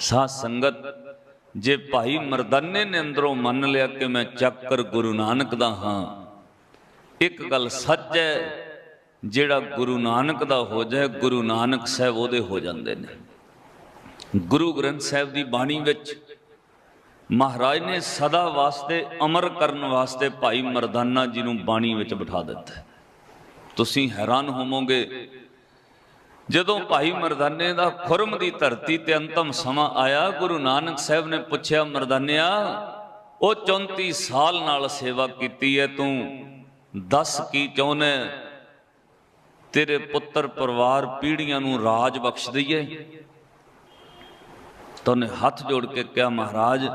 ਸਾਧ ਸੰਗਤ, ਜੇ ਭਾਈ ਮਰਦਾਨੇ ਨੇ ਅੰਦਰੋਂ ਮੰਨ ਲਿਆ ਕਿ ਮੈਂ ਚੱਕਰ ਗੁਰੂ ਨਾਨਕ ਦਾ ਹਾਂ, ਇੱਕ ਗੱਲ ਸੱਚ ਹੈ, ਜਿਹੜਾ ਗੁਰੂ ਨਾਨਕ ਦਾ ਹੋ ਜਾਏ, ਗੁਰੂ ਨਾਨਕ ਸਾਹਿਬ ਉਹਦੇ ਹੋ ਜਾਂਦੇ ਨੇ। ਗੁਰੂ ਗ੍ਰੰਥ ਸਾਹਿਬ ਦੀ ਬਾਣੀ ਵਿੱਚ ਮਹਾਰਾਜ ਨੇ ਸਦਾ ਵਾਸਤੇ ਅਮਰ ਕਰਨ ਵਾਸਤੇ ਭਾਈ ਮਰਦਾਨਾ ਜੀ ਨੂੰ ਬਾਣੀ ਵਿੱਚ ਬਿਠਾ ਦਿੱਤਾ ਤੁਸੀਂ ਹੈਰਾਨ ਹੋਵੋਗੇ ਜਦੋਂ ਭਾਈ ਮਰਦਾਨੇ ਦਾ ਖੁਰਮ ਦੀ ਧਰਤੀ ਤੇ ਅੰਤਮ ਸਮਾਂ ਆਇਆ, ਗੁਰੂ ਨਾਨਕ ਸਾਹਿਬ ਨੇ ਪੁੱਛਿਆ, ਮਰਦਾਨਿਆ, ਉਹ 34 ਸਾਲ ਨਾਲ ਸੇਵਾ ਕੀਤੀ ਹੈ ਤੂੰ? ਦੱਸ ਕੀ ਚਾਹੁੰਦਾ ਤੇਰੇ ਪੁੱਤਰ ਪਰਿਵਾਰ ਪੀੜ੍ਹੀਆਂ ਨੂੰ ਰਾਜ ਬਖਸ਼ ਦਈਏ ਤਨੇ ਹੱਥ ਜੋੜ ਕੇ ਕਿਹਾ, ਮਹਾਰਾਜ,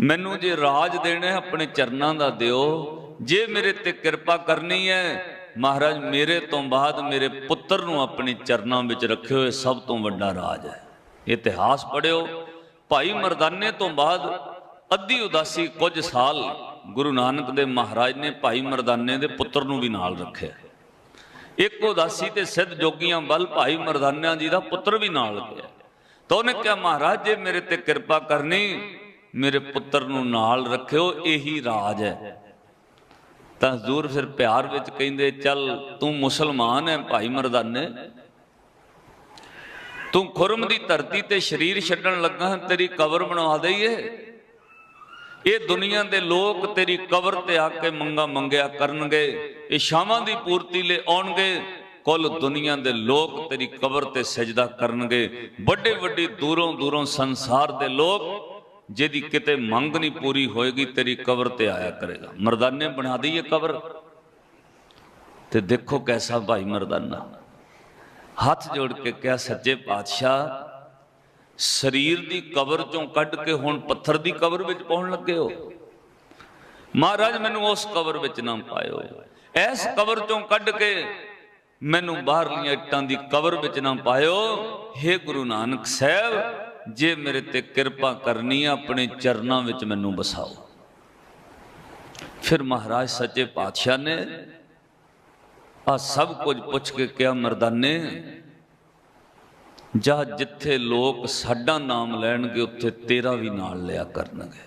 ਮੈਨੂੰ ਜੇ ਰਾਜ ਦੇਣਾ ਆਪਣੇ ਚਰਨਾਂ ਦਾ ਦਿਓ। ਜੇ ਮੇਰੇ ਤੇ ਕਿਰਪਾ ਕਰਨੀ ਹੈ ਮਹਾਰਾਜ, ਮੇਰੇ ਤੋਂ ਬਾਅਦ ਮੇਰੇ ਪੁੱਤਰ ਨੂੰ ਆਪਣੇ ਚਰਨਾਂ ਵਿੱਚ ਰੱਖਿਓ, ਇਹ ਸਭ ਤੋਂ ਵੱਡਾ ਰਾਜ ਹੈ। ਇਤਿਹਾਸ ਪੜਿਓ ਭਾਈ ਮਰਦਾਨੇ ਤੋਂ ਬਾਅਦ ਅੱਧੀ ਉਦਾਸੀ ਕੁਝ ਸਾਲ ਗੁਰੂ ਨਾਨਕ ਦੇ ਮਹਾਰਾਜ ਨੇ ਭਾਈ ਮਰਦਾਨੇ ਦੇ ਪੁੱਤਰ ਨੂੰ ਵੀ ਨਾਲ ਰੱਖਿਆ। ਇੱਕ ਉਦਾਸੀ ਤੇ ਸਿੱਧ ਜੋਗੀਆਂ ਵੱਲ ਭਾਈ ਮਰਦਾਨਾ ਜੀ ਦਾ ਪੁੱਤਰ ਵੀ ਨਾਲ ਗਿਆ। ਤਾਂ ਉਹਨੇ ਕਿਹਾ, ਮਹਾਰਾਜ, ਜੇ ਮੇਰੇ ਤੇ ਕਿਰਪਾ ਕਰਨੀ, ਮੇਰੇ ਪੁੱਤਰ ਨੂੰ ਨਾਲ ਰੱਖਿਓ, ਇਹੀ ਰਾਜ ਹੈ। ਤਾਂ ਹਜ਼ੂਰ ਫਿਰ ਪਿਆਰ ਵਿੱਚ ਕਹਿੰਦੇ, ਚੱਲ ਤੂੰ ਮੁਸਲਮਾਨ ਹੈ ਭਾਈ ਮਰਦਾਨੇ। ਤੂੰ ਖੁਰਮ ਦੀ ਧਰਤੀ ਤੇ ਸਰੀਰ ਛੱਡਣ ਲੱਗਾ ਤੇਰੀ ਕਬਰ ਬਣਵਾ ਦਈਏ। ਇਹ ਦੁਨੀਆ ਦੇ ਲੋਕ ਤੇਰੀ ਕਬਰ ਤੇ ਆ ਕੇ ਮੰਗਾ ਮੰਗਿਆ ਕਰਨਗੇ। ਇਹ ਸ਼ਾਮਾਂ ਦੀ ਪੂਰਤੀ ਲਈ ਆਉਣਗੇ। ਕੁੱਲ ਦੁਨੀਆ ਦੇ ਲੋਕ ਤੇਰੀ ਕਬਰ ਤੇ ਸਜਦਾ ਕਰਨਗੇ। ਵੱਡੇ ਵੱਡੇ ਦੂਰੋਂ ਦੂਰੋਂ ਸੰਸਾਰ ਦੇ ਲੋਕ ਜਿਹਦੀ ਕਿਤੇ ਮੰਗ ਨਹੀਂ ਪੂਰੀ ਹੋਏਗੀ, ਤੇਰੀ ਕਬਰ ਤੇ ਆਇਆ ਕਰੇਗਾ। ਮਰਦਾਨੇ ਬਣਾ ਦਈਏ ਕਬਰ। ਤੇ ਦੇਖੋ ਕੈਸਾ ਭਾਈ ਮਰਦਾਨਾ। ਹੱਥ ਜੋੜ ਕੇ ਕਿਹਾ ਸੱਚੇ ਪਾਤਸ਼ਾਹ, ਸਰੀਰ ਦੀ ਕਬਰ ਚੋਂ ਕੱਢ ਕੇ ਹੁਣ ਪੱਥਰ ਦੀ ਕਬਰ ਵਿੱਚ ਪਾਉਣ ਲੱਗੇ ਹੋ। ਮਹਾਰਾਜ, ਮੈਨੂੰ ਉਸ ਕਬਰ ਵਿੱਚ ਨਾ ਪਾਇਓ। ਇਸ ਕਬਰ ਚੋਂ ਕੱਢ ਕੇ ਮੈਨੂੰ ਬਾਹਰਲੀਆਂ ਇੱਟਾਂ ਦੀ ਕਬਰ ਵਿੱਚ ਨਾ ਪਾਇਓ। हे ਗੁਰੂ ਨਾਨਕ ਸਾਹਿਬ ਜੇ ਮੇਰੇ ਤੇ ਕਿਰਪਾ ਕਰਨੀ ਆ, ਆਪਣੇ ਚਰਨਾਂ ਵਿੱਚ ਮੈਨੂੰ ਬਸਾਓ ਫਿਰ ਮਹਾਰਾਜ ਸੱਚੇ ਪਾਤਸ਼ਾਹ ਨੇ ਆ ਸਭ ਕੁਝ ਪੁੱਛ ਕੇ ਕਿਹਾ, ਮਰਦਾਨੇ, ਜਾਂ ਜਿੱਥੇ ਲੋਕ ਸਾਡਾ ਨਾਮ ਲੈਣਗੇ, ਉੱਥੇ ਤੇਰਾ ਵੀ ਨਾਲ ਲਿਆ ਕਰਨਗੇ।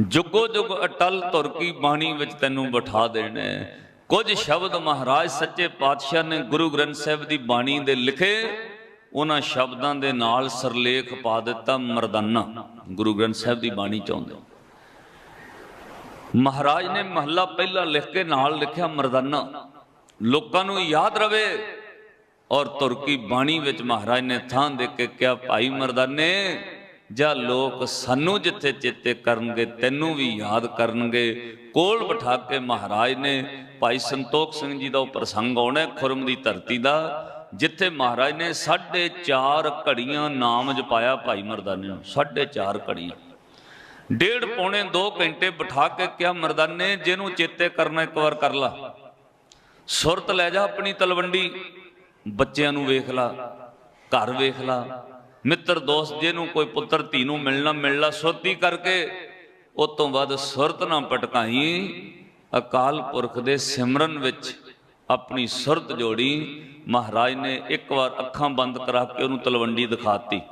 ਜੁਗੋ ਜੁਗ ਅਟਲ ਤੁਰ ਕੀ ਬਾਣੀ ਵਿੱਚ ਤੈਨੂੰ ਬਿਠਾ ਦੇਣਾ। ਹੈ। ਕੁਝ ਸ਼ਬਦ ਮਹਾਰਾਜ ਸੱਚੇ ਪਾਤਸ਼ਾਹ ਨੇ ਗੁਰੂ ਗ੍ਰੰਥ ਸਾਹਿਬ ਦੀ ਬਾਣੀ ਦੇ ਲਿਖੇ। ਉਹਨਾਂ ਸ਼ਬਦਾਂ ਦੇ ਨਾਲ ਸਰਲੇਖ ਪਾ ਦਿੱਤਾ ਮਰਦਾਨਾ, ਗੁਰੂ ਗ੍ਰੰਥ ਸਾਹਿਬ ਦੀ ਬਾਣੀ ਚਾਹੁੰਦੇ ਮਹਾਰਾਜ ਨੇ ਮਹੱਲਾ ਪਹਿਲਾ ਲਿਖ ਕੇ ਨਾਲ ਲਿਖਿਆ ਮਰਦਾਨਾ। ਲੋਕਾਂ ਨੂੰ ਯਾਦ ਰਵੇ ਔਰ ਤੁਰਕੀ ਬਾਣੀ ਵਿੱਚ ਮਹਾਰਾਜ ਨੇ ਥਾਂ ਦੇ ਕੇ ਕਿਹਾ, ਭਾਈ ਮਰਦਾਨੇ, ਜਾਂ ਲੋਕ ਸਾਨੂੰ ਜਿੱਥੇ ਚੇਤੇ ਕਰਨਗੇ, ਤੈਨੂੰ ਵੀ ਯਾਦ ਕਰਨਗੇ। ਕੋਲ ਬਿਠਾ ਕੇ ਮਹਾਰਾਜ ਨੇ ਭਾਈ ਸੰਤੋਖ ਸਿੰਘ ਜੀ ਦਾ ਉਹ ਪ੍ਰਸੰਗ ਆਉਣਾ ਖੁਰਮ ਦੀ ਧਰਤੀ ਦਾ। ਜਿੱਥੇ ਮਹਾਰਾਜ ਨੇ 4.5 ਘੜੀਆਂ ਨਾਮ ਜਪਾਇਆ ਭਾਈ ਮਰਦਾਨੇ ਨੂੰ 4.5 ਘੜੀਆਂ। ਡੇਢ ਪੌਣੇ 2 ਘੰਟੇ ਬਿਠਾ ਕੇ ਕਿਹਾ, ਮਰਦਾਨੇ, ਜਿਹਨੂੰ ਚੇਤੇ ਕਰਨਾ ਇੱਕ ਵਾਰ ਕਰ ਲਾ। ਸੁਰਤ ਲੈ ਜਾ ਆਪਣੀ ਤਲਵੰਡੀ, ਬੱਚਿਆਂ ਨੂੰ ਵੇਖ ਲਾ, ਘਰ ਵੇਖ ਲਾ। ਮਿੱਤਰ ਦੋਸਤ ਜਿਹਨੂੰ ਕੋਈ ਪੁੱਤਰ, ਧੀ ਨੂੰ ਮਿਲਣਾ ਮਿਲਣਾ, ਸੁਰਤੀ ਕਰਕੇ ਉਸ ਤੋਂ ਬਾਅਦ ਸੁਰਤ ਨਾ ਪਟਕਾਈ। ਅਕਾਲ ਪੁਰਖ ਦੇ ਸਿਮਰਨ ਵਿੱਚ ਆਪਣੀ ਸੁਰਤ ਜੋੜੀ ਮਹਾਰਾਜ ਨੇ ਇੱਕ ਵਾਰ ਅੱਖਾਂ ਬੰਦ ਕਰਾ ਕੇ ਉਹਨੂੰ ਤਲਵੰਡੀ ਦਿਖਾਤੀ।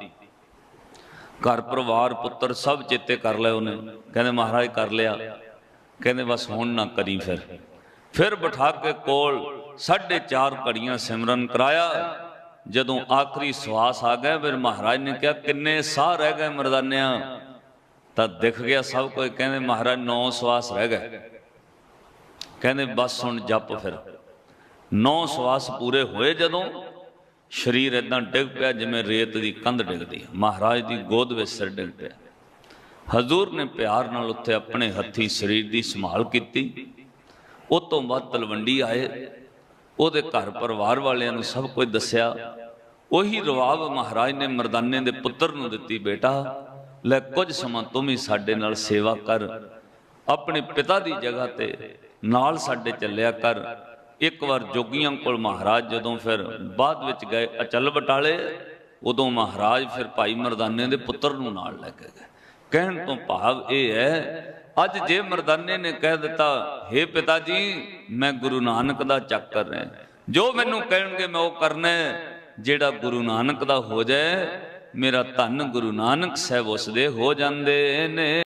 ਘਰ ਪਰਿਵਾਰ, ਪੁੱਤਰ ਸਭ ਚੇਤੇ ਕਰ ਲਏ ਉਹਨੇ। ਕਹਿੰਦੇ, ਮਹਾਰਾਜ ਕਰ ਲਿਆ। ਕਹਿੰਦੇ, ਬਸ ਹੁਣ ਨਾ ਕਰੀ ਫਿਰ। ਫਿਰ ਬਿਠਾ ਕੇ ਕੋਲ 4.5 ਘੜੀਆਂ ਸਿਮਰਨ ਕਰਾਇਆ। ਜਦੋਂ ਆਖਰੀ ਸਵਾਸ ਆ ਗਿਆ, ਫਿਰ ਮਹਾਰਾਜ ਨੇ ਕਿਹਾ, ਕਿੰਨੇ ਸਾਹ ਰਹਿ ਗਏ ਮਰਦਾਨਿਆਂ? ਤਾਂ ਦਿਖ ਗਿਆ ਸਭ ਕੋਈ। ਕਹਿੰਦੇ, ਮਹਾਰਾਜ, ਨੌ ਸਵਾਸ ਰਹਿ ਗਏ। ਕਹਿੰਦੇ, ਬਸ ਹੁਣ ਜਪ ਫਿਰ। ਨੌ ਸਵਾਸ ਪੂਰੇ ਹੋਏ ਜਦੋਂ ਸਰੀਰ ਇਦਾਂ ਡਿੱਗ ਪਿਆ ਜਿਵੇਂ ਰੇਤ ਦੀ ਕੰਧ ਡਿੱਗਦੀ ਮਹਾਰਾਜ ਦੀ ਗੋਦ ਵਿੱਚ ਸਿਰ ਡਿੱਗ ਪਿਆ। ਹਜ਼ੂਰ ਨੇ ਪਿਆਰ ਨਾਲ ਉੱਥੇ ਆਪਣੇ ਹੱਥੀ ਸਰੀਰ ਦੀ ਸੰਭਾਲ ਕੀਤੀ। ਉਹ ਤੋਂ ਬਾਅਦ ਤਲਵੰਡੀ ਆਏ, ਉਹਦੇ ਘਰ ਪਰਿਵਾਰ ਵਾਲਿਆਂ ਨੂੰ ਸਭ ਕੁਝ ਦੱਸਿਆ। ਉਹੀ ਰਵਾਬ ਮਹਾਰਾਜ ਨੇ ਮਰਦਾਨੇ ਦੇ ਪੁੱਤਰ ਨੂੰ ਦਿੱਤੀ, ਬੇਟਾ, ਲੈ ਕੁਝ ਸਮਾਂ ਤੂੰ ਵੀ ਸਾਡੇ ਨਾਲ ਸੇਵਾ ਕਰ। ਆਪਣੇ ਪਿਤਾ ਦੀ ਜਗ੍ਹਾ ਤੇ ਨਾਲ ਸਾਡੇ ਚੱਲਿਆ ਕਰ। ਇੱਕ ਵਾਰ ਜੋਗੀਆਂ ਕੋਲ ਮਹਾਰਾਜ ਜਦੋਂ ਫਿਰ ਬਾਅਦ ਵਿੱਚ ਗਏ ਅਚਲ ਬਟਾਲੇ, ਉਦੋਂ ਮਹਾਰਾਜ ਫਿਰ ਭਾਈ ਮਰਦਾਨੇ ਦੇ ਪੁੱਤਰ ਨੂੰ ਨਾਲ ਲੈ ਕੇ ਗਏ। ਕਹਿਣ ਤੋਂ ਭਾਵ ਇਹ ਹੈ, ਅੱਜ ਜੇ ਮਰਦਾਨੇ ਨੇ ਕਹਿ ਦਿੱਤਾ हे ਪਿਤਾ ਜੀ ਮੈਂ ਗੁਰੂ ਨਾਨਕ ਦਾ ਚੱਕਰ ਰਿਹਾ ਜੋ ਮੈਨੂੰ ਕਹਿਣਗੇ ਮੈਂ ਉਹ ਕਰਨਾ ਜਿਹੜਾ ਗੁਰੂ ਨਾਨਕ ਦਾ ਹੋ ਜਾਏ, ਮੇਰਾ ਧੰਨ ਗੁਰੂ ਨਾਨਕ ਸਾਹਿਬ ਉਸ ਦੇ ਹੋ ਜਾਂਦੇ ਨੇ।